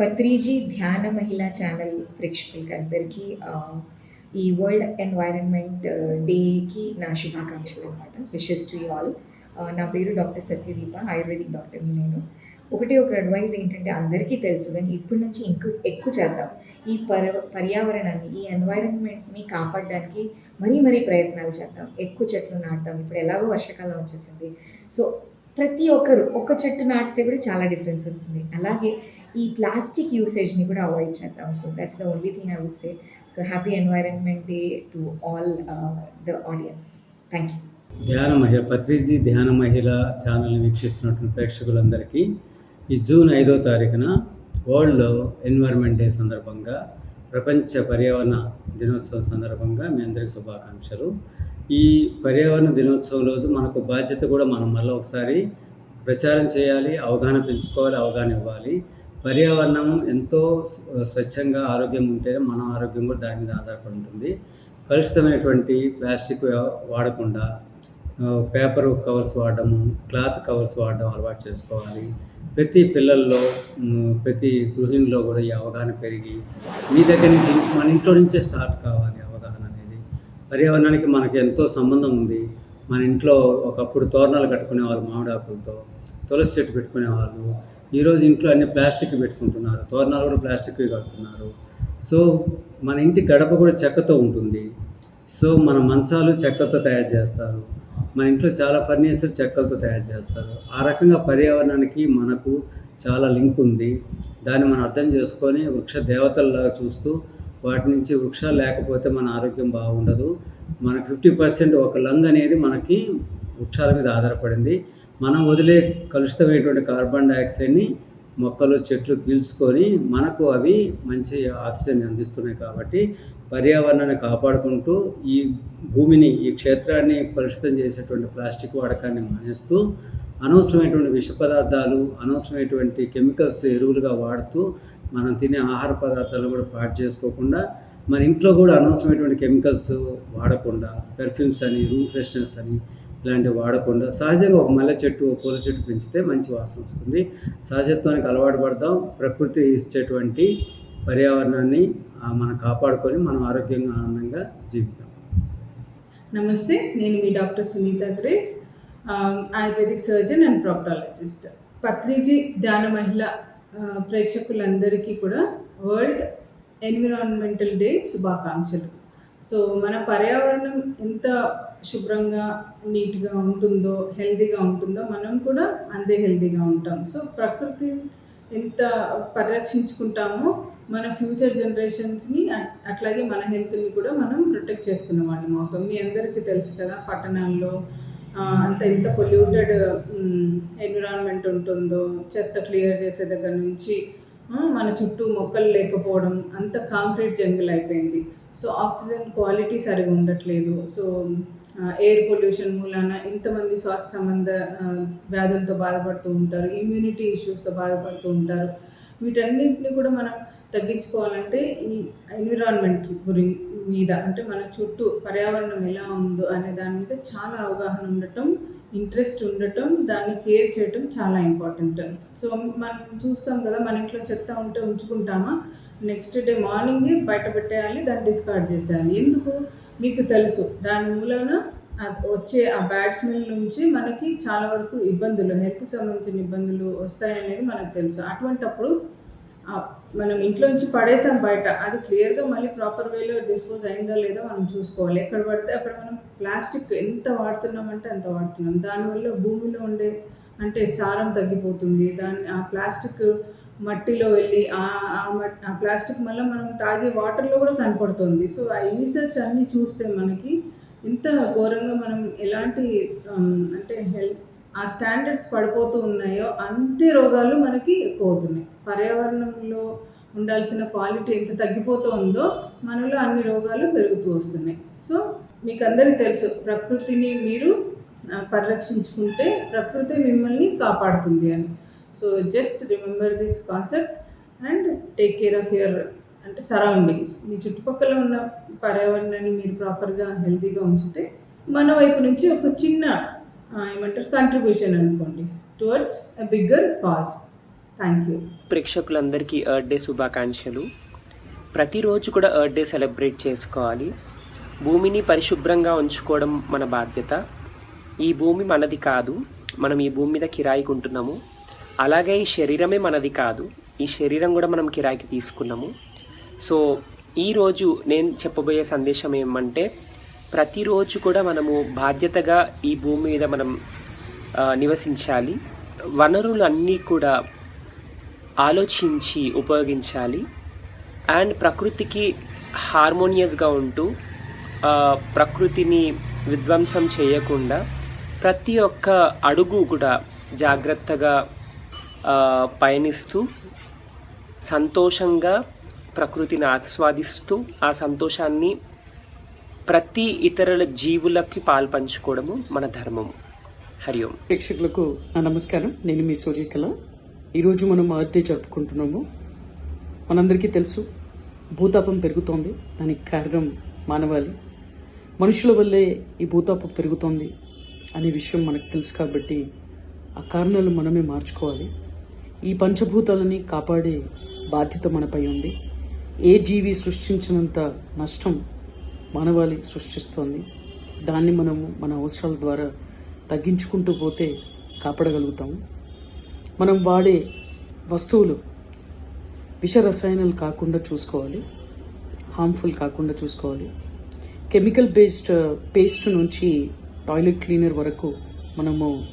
పత్రిజీ ధ్యాన మహిళా ఛానల్ ప్రేక్షకులకి అందరికీ ఈ వరల్డ్ ఎన్వైరన్మెంట్ డేకి నా శుభాకాంక్షలు అనమాట. విషెస్ టు ఆల్ నా పేరు డాక్టర్ సత్యదీప ఆయుర్వేదిక్ డాక్టర్ని నేను. ఒకటి ఒక అడ్వైజ్ ఏంటంటే అందరికీ తెలుసు కానీ ఇప్పటి నుంచి ఇంకా ఎక్కువ చేద్దాం. ఈ పర పర్యావరణాన్ని ఈ ఎన్వైరన్మెంట్ని కాపాడడానికి మరీ మరీ ప్రయత్నాలు చేద్దాం. ఎక్కువ చెట్లు నాటుదాం. ఇప్పుడు ఎలాగో వర్షాకాలం వచ్చేసింది. సో ప్రతి ఒక్కరు ఒక చెట్టు నాటితే కూడా చాలా డిఫరెన్స్ వస్తుంది. అలాగే ఈ ప్లాస్టిక్ యూసేజ్ని కూడా అవాయిడ్ చేద్దాం. So that's the only thing I would say so happy environment day to all the audience thank you ధ్యాన మహిళ పత్రిజీ ధ్యాన మహిళ ఛానల్ని వీక్షిస్తున్నటువంటి ప్రేక్షకులందరికీ ఈ జూన్ ఐదో తారీఖున వరల్డ్ ఎన్వైర్న్మెంట్ డే సందర్భంగా ప్రపంచ పర్యావరణ దినోత్సవం సందర్భంగా మీ అందరికీ శుభాకాంక్షలు. ఈ పర్యావరణ దినోత్సవం రోజు మనకు బాధ్యత కూడా మనం మళ్ళీ ఒకసారి ప్రచారం చేయాలి అవగాహన పెంచుకోవాలి అవగాహన ఇవ్వాలి. పర్యావరణం ఎంతో స్వచ్ఛంగా ఆరోగ్యం ఉంటే మన ఆరోగ్యం కూడా దాని మీద ఆధారపడి ఉంటుంది. కలుషితమైనటువంటి ప్లాస్టిక్ వాడకుండా పేపర్ కవర్స్ వాడడము క్లాత్ కవర్స్ వాడడం అలవాటు చేసుకోవాలి. ప్రతి పిల్లల్లో ప్రతి గృహిణిలో కూడా ఈ అవగాహన పెరిగి మీ దగ్గర నుంచి మన ఇంట్లో నుంచే స్టార్ట్ కావాలి అవగాహన అనేది. పర్యావరణానికి మనకు ఎంతో సంబంధం ఉంది. మన ఇంట్లో ఒకప్పుడు తోరణాలు కట్టుకునేవాళ్ళు మామిడాకులతో తులసి చెట్టు పెట్టుకునేవాళ్ళు ఈరోజు ఇంట్లో అన్ని ప్లాస్టిక్ పెట్టుకుంటున్నారు. తోరణాలు కూడా ప్లాస్టిక్ కడుతున్నారు. సో మన ఇంటి గడప కూడా చెక్కతో ఉంటుంది. సో మన మంచాలు చెక్కతో తయారు చేస్తారు. మన ఇంట్లో చాలా ఫర్నిచర్ చెక్కలతో తయారు చేస్తారు. ఆ రకంగా పర్యావరణానికి మనకు చాలా లింక్ ఉంది. దాన్ని మనం అర్థం చేసుకొని వృక్ష దేవతల్లాగా చూస్తూ వాటి నుంచి వృక్షాలు లేకపోతే మన ఆరోగ్యం బాగుండదు. మన ఫిఫ్టీ పర్సెంట్ ఒక లంగ్ అనేది మనకి వృక్షాల మీద ఆధారపడింది. మనం వదిలే కలుషితమైనటువంటి కార్బన్ డైఆక్సైడ్ని మొక్కలు చెట్లు పీల్చుకొని మనకు అవి మంచి ఆక్సిజన్ అందిస్తున్నాయి కాబట్టి పర్యావరణాన్ని కాపాడుకుంటూ ఈ భూమిని ఈ క్షేత్రాన్ని కలుషితం చేసేటువంటి ప్లాస్టిక్ వాడకాన్ని మానేస్తూ అనవసరమైనటువంటి విష పదార్థాలు అనవసరమైనటువంటి కెమికల్స్ ఎరువులుగా వాడుతూ మనం తినే ఆహార పదార్థాలు కూడా పాటు చేసుకోకుండా మన ఇంట్లో కూడా అనవసరమైనటువంటి కెమికల్స్ వాడకుండా పెర్ఫ్యూమ్స్ అని రూమ్ ఫ్రెషనర్స్ అని ఇలాంటివి వాడకుండా సహజంగా ఒక మల్లె చెట్టు ఒక పూల చెట్టు పెంచితే మంచి వాసన వస్తుంది. సహజత్వానికి అలవాటు పడదాం. ప్రకృతి ఇచ్చేటువంటి పర్యావరణాన్ని మనం కాపాడుకొని మనం ఆరోగ్యంగా ఆనందంగా జీవితాం నమస్తే నేను మీ doctor Sunitha Grace ayurvedic surgeon and proctologist Patriji ధ్యాన మహిళ ప్రేక్షకులందరికీ కూడా వరల్డ్ ఎన్విరాన్మెంటల్ డే శుభాకాంక్షలు. సో మన పర్యావరణం ఎంత శుభ్రంగా నీట్గా ఉంటుందో హెల్తీగా ఉంటుందో మనం కూడా అంతే హెల్దీగా ఉంటాం. సో ప్రకృతి ఎంత పరిరక్షించుకుంటామో మన ఫ్యూచర్ జనరేషన్స్ని అట్- అట్లాగే మన హెల్త్ని కూడా మనం ప్రొటెక్ట్ చేసుకున్న వాళ్ళం అవుతాం. మీ అందరికీ తెలుసు కదా పట్టణాల్లో అంత ఎంత పొల్యూటెడ్ ఎన్విరాన్మెంట్ ఉంటుందో చెత్త క్లియర్ చేసే దగ్గర నుంచి మన చుట్టూ మొక్కలు లేకపోవడం అంత కాంక్రీట్ జంగిల్ అయిపోయింది. సో ఆక్సిజన్ క్వాలిటీ సరిగా ఉండట్లేదు. సో ఎయిర్ పొల్యూషన్ మూలాన ఇంతమంది శ్వాస సంబంధ వ్యాధులతో బాధపడుతూ ఉంటారు ఇమ్యూనిటీ ఇష్యూస్తో బాధపడుతూ ఉంటారు. వీటన్నిటిని కూడా మనం తగ్గించుకోవాలంటే ఈ ఎన్విరాన్మెంట్ గురి మీద అంటే మన చుట్టూ పర్యావరణం ఎలా ఉందో అనే దాని మీద చాలా అవగాహన ఉండటం ఇంట్రెస్ట్ ఉండటం దాన్ని కేర్ చేయటం చాలా ఇంపార్టెంట్ సో మనం చూస్తాం కదా మన ఇంట్లో చెత్త ఉంటే ఉంచుకుంటామా? నెక్స్ట్ డే మార్నింగే బయట పెట్టేయాలి దాన్ని డిస్కార్డ్ చేసేయాలి. ఎందుకు? మీకు తెలుసు దాని మూలన వచ్చే ఆ బ్యాడ్ స్మెల్ నుంచి మనకి చాలా వరకు ఇబ్బందులు హెల్త్కి సంబంధించిన ఇబ్బందులు వస్తాయనేది మనకు తెలుసు. అటువంటప్పుడు మనం ఇంట్లో నుంచి పడేసాం బయట. అది క్లియర్గా మళ్ళీ ప్రాపర్ వేలో డిస్పోజ్ అయిందో లేదో మనం చూసుకోవాలి. ఎక్కడ పడితే అక్కడ మనం ప్లాస్టిక్ ఎంత వాడుతున్నామంటే అంత వాడుతున్నాం. దానివల్ల భూమిలో ఉండే అంటే సారం తగ్గిపోతుంది. దాన్ని ఆ ప్లాస్టిక్ మట్టిలో వెళ్ళి ఆ ఆ ప్లాస్టిక్ మళ్ళీ మనం తాగే వాటర్లో కూడా కనపడుతుంది. సో ఆ రీసెర్చ్ అన్నీ చూస్తే మనకి ఇంత ఘోరంగా మనం ఎలాంటి um, అంటే హెల్త్ ఆ స్టాండర్డ్స్ పడిపోతూ ఉన్నాయో అంతే రోగాలు మనకి ఎక్కువ అవుతున్నాయి పర్యావరణంలో ఉండాల్సిన క్వాలిటీ ఎంత తగ్గిపోతూ ఉందో మనలో అన్ని రోగాలు పెరుగుతూ వస్తున్నాయి. సో మీకు అందరికీ తెలుసు ప్రకృతిని మీరు పరిరక్షించుకుంటే ప్రకృతి మిమ్మల్ని కాపాడుతుంది అని. So just remember this concept and take care of your అంటే సరౌండింగ్స్ మీ చుట్టుపక్కల ఉన్న పర్యావరణాన్ని మీరు ప్రాపర్గా హెల్తీగా ఉంచితే మన వైపు నుంచి ఒక చిన్న ఏమంటారు? కంట్రిబ్యూషన్ అనుకోండి. Towards a bigger cause thank you ప్రేక్షకులందరికీ ఎర్త్ డే శుభాకాంక్షలు. ప్రతిరోజు కూడా ఎర్త్ డే సెలబ్రేట్ చేసుకోవాలి. భూమిని పరిశుభ్రంగా ఉంచుకోవడం మన బాధ్యత. ఈ భూమి మనది కాదు. మనం ఈ భూమి మీద కిరాయికి ఉంటున్నాము. అలాగే ఈ శరీరమే మనది కాదు. ఈ శరీరం కూడా మనం కిరాయికి తీసుకున్నాము. సో ఈరోజు నేను చెప్పబోయే సందేశం ఏమంటే ప్రతిరోజు కూడా మనము బాధ్యతగా ఈ భూమి మీద మనం నివసించాలి. వనరులు అన్నీ కూడా ఆలోచించి ఉపయోగించాలి. అండ్ ప్రకృతికి హార్మోనియస్గా ఉంటూ ప్రకృతిని విధ్వంసం చేయకుండా ప్రతి ఒక్క అడుగు కూడా జాగ్రత్తగా పయనిస్తూ సంతోషంగా ప్రకృతిని ఆస్వాదిస్తూ ఆ సంతోషాన్ని ప్రతి ఇతరుల జీవులకి పాల్పంచుకోవడము మన ధర్మము. హరి ఓం. ప్రేక్షకులకు నా నమస్కారం. నేను మీ సూర్యకళ. ఈరోజు మనం ఎర్త్ డే జరుపుకుంటున్నాము. మనందరికీ తెలుసు భూతాపం పెరుగుతోంది. దానికి కారణం మానవాళి. మనుషుల వల్లే ఈ భూతాపం పెరుగుతోంది అనే విషయం మనకు తెలుసు కాబట్టి ఆ కారణాలు మనమే మార్చుకోవాలి. ఈ పంచభూతాలని కాపాడే బాధ్యత మనపై ఉంది. ఏ జీవి సృష్టించినంత నష్టం మానవాళి సృష్టిస్తోంది. దాన్ని మనము మన అవసరాల ద్వారా తగ్గించుకుంటూ పోతే కాపాడగలుగుతాము మనం వాడే వస్తువులు విష రసాయనాలు కాకుండా చూసుకోవాలి. హార్మ్ఫుల్ కాకుండా చూసుకోవాలి. కెమికల్ బేస్డ్ పేస్ట్ నుంచి టాయిలెట్ క్లీనర్ వరకు మనము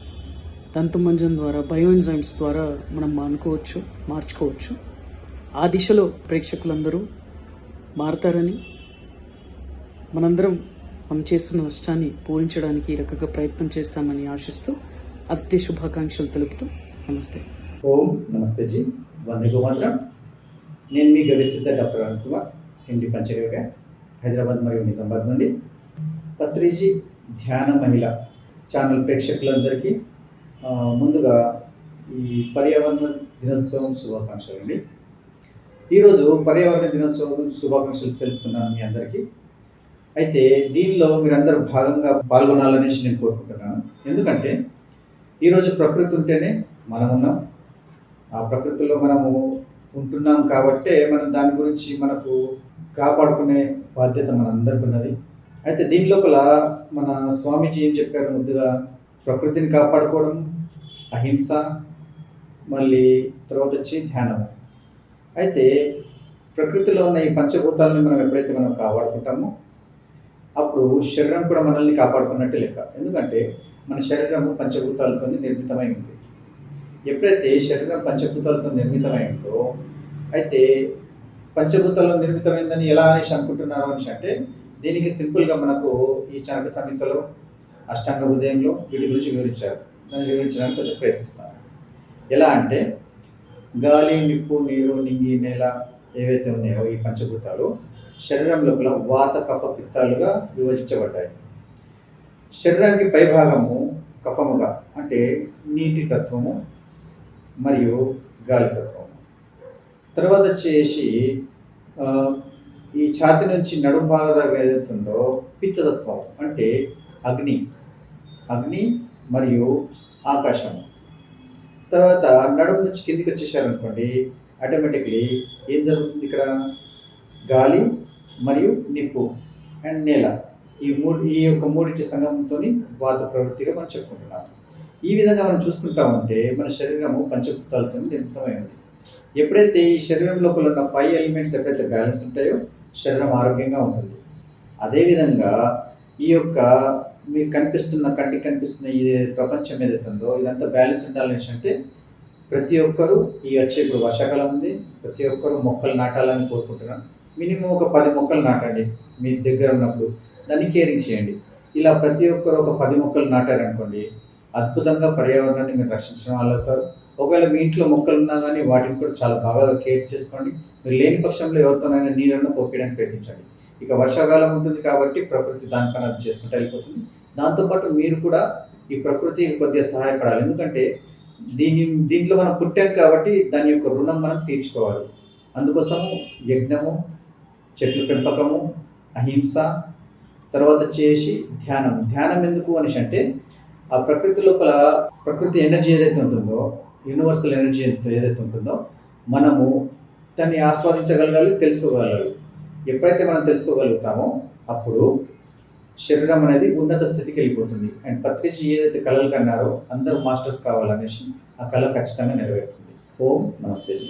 దంతమంజం ద్వారా బయోఎన్జైమ్స్ ద్వారా మనం మానుకోవచ్చు మార్చుకోవచ్చు. ఆ దిశలో ప్రేక్షకులందరూ మారతారని మనందరం మనం చేస్తున్న నష్టాన్ని పూరించడానికి ఈ రకంగా ప్రయత్నం చేస్తామని ఆశిస్తూ అతి శుభాకాంక్షలు తెలుపుతూ నమస్తే. ఓం నమస్తే జీ. వందే గోమాత్రం నేను మీ గవిసిద్ధ doctor Anant Kumar M D Panchayoga Hyderabad మరియు నిజామాబాద్ నుండి. పత్రిజీ ధ్యాన మహిళ ఛానల్ ప్రేక్షకులందరికీ ముందుగా ఈ పర్యావరణ దినోత్సవం శుభాకాంక్షలు అండి. ఈరోజు పర్యావరణ దినోత్సవం శుభాకాంక్షలు తెలుపుతున్నాను మీ అందరికీ. అయితే దీనిలో మీరందరూ భాగంగా పాల్గొనాలనేసి నేను కోరుకుంటున్నాను. ఎందుకంటే ఈరోజు ప్రకృతి ఉంటేనే మనం ఉన్నాం. ఆ ప్రకృతిలో మనము ఉంటున్నాం కాబట్టే మనం దాని గురించి మనకు కాపాడుకునే బాధ్యత మనందరికీ ఉన్నది. అయితే దీని లోపల మన స్వామీజీ ఏం చెప్పారు ముద్దుగా? ప్రకృతిని కాపాడుకోవడం అహింస మళ్ళీ తర్వాత వచ్చి ధ్యానం. అయితే ప్రకృతిలో ఉన్న ఈ పంచభూతాలని మనం ఎప్పుడైతే మనం కాపాడుకుంటామో అప్పుడు శరీరం కూడా మనల్ని కాపాడుకున్నట్టే లెక్క. ఎందుకంటే మన శరీరం పంచభూతాలతో నిర్మితమై ఉంది. ఎప్పుడైతే శరీరం పంచభూతాలతో నిర్మితమై ఉందో అయితే పంచభూతాలు నిర్మితమైందని ఎలా అనేసి అనుకుంటున్నారు అనేసి అంటే దీనికి సింపుల్గా మనకు ఈ చనక సంహితలో అష్టాంగ హృదయంలో వీటి గురించి వివరించారు. దాన్ని వివరించడానికి కొంచెం ప్రయత్నిస్తాను. ఎలా అంటే గాలి నిప్పు నీరు నింగి నేల ఏవైతే ఉన్నాయో ఈ పంచభూతాలు శరీరం లోపల వాత కఫ పిత్తాలుగా విభజించబడ్డాయి. శరీరానికి పైభాగము కఫముగా అంటే నీటి తత్వము మరియు గాలి తత్వము. తర్వాత వచ్చేసి ఈ ఛాతి నుంచి నడుము భాగం దాకా ఏదైతుందో పిత్తతత్వం అంటే అగ్ని. అగ్ని మరియు ఆకాశం తర్వాత నడుము నుంచి కిందికి వచ్చేసారనుకోండి ఆటోమేటిక్లీ ఏం జరుగుతుంది ఇక్కడ? గాలి మరియు నిప్పు అండ్ నేల. ఈ మూడు ఈ యొక్క మూడింటి సంగమంతో వాత ప్రవృత్తిగా మనం చెప్పుకుంటున్నాం ఈ విధంగా మనం చూసుకుంటా ఉంటే మన శరీరము పంచభూతాలతో నిర్మితమై ఉంది ఎప్పుడైతే ఈ శరీరం లోపల ఉన్న ఫైవ్ ఎలిమెంట్స్ ఎప్పుడైతే బ్యాలెన్స్ ఉంటాయో శరీరం ఆరోగ్యంగా ఉంటుంది. అదేవిధంగా ఈ యొక్క మీకు కనిపిస్తున్న కంటికి కనిపిస్తున్న ఈ ప్రపంచం ఏదైతే ఉందో ఇదంతా బ్యాలెన్స్ ఉండాలనేసి అంటే ప్రతి ఒక్కరూ ఈ వచ్చే ఇప్పుడు వర్షాకాలం ఉంది. ప్రతి ఒక్కరూ మొక్కలు నాటాలని కోరుకుంటున్నాను మినిమం ఒక పది మొక్కలు నాటండి మీ దగ్గర ఉన్నప్పుడు. దాన్ని కేరింగ్ చేయండి. ఇలా ప్రతి ఒక్కరు ఒక పది మొక్కలు నాటారనుకోండి అద్భుతంగా పర్యావరణాన్ని మీరు రక్షించడం వాళ్ళు అవుతారు ఒకవేళ మీ ఇంట్లో మొక్కలు ఉన్నా కానీ వాటిని కూడా చాలా బాగా కేర్ చేసుకోండి. మీరు లేని పక్షంలో ఎవరితోనైనా నీళ్ళను పోపేయడానికి ప్రయత్నించండి. ఇక వర్షాకాలం ఉంటుంది కాబట్టి ప్రకృతి దాని పని అది చేసుకుంటూ వెళ్ళిపోతుంది. దాంతోపాటు మీరు కూడా ఈ ప్రకృతి కొద్దిగా సహాయపడాలి. ఎందుకంటే దీని దీంట్లో మనం పుట్టాం కాబట్టి దాని యొక్క రుణం మనం తీర్చుకోవాలి. అందుకోసము యజ్ఞము చెట్ల పెంపకము అహింస తర్వాత చేసి ధ్యానం ధ్యానం ఎందుకు అనేసి అంటే ఆ ప్రకృతి లోపల ప్రకృతి ఎనర్జీ ఏదైతే ఉంటుందో యూనివర్సల్ ఎనర్జీ ఏదైతే ఉంటుందో మనము దాన్ని ఆస్వాదించగలగాలి తెలుసుకోగలగాలి. ఎప్పుడైతే మనం తెలుసుకోగలుగుతామో అప్పుడు శరీరం అనేది ఉన్నత స్థితికి వెళ్ళిపోతుంది. అండ్ పత్రిజీ ఏదైతే కళలు కన్నారో అందరూ మాస్టర్స్ కావాలనేసి ఆ కళ ఖచ్చితంగా నెరవేరుతుంది. ఓం నమస్తే జీ.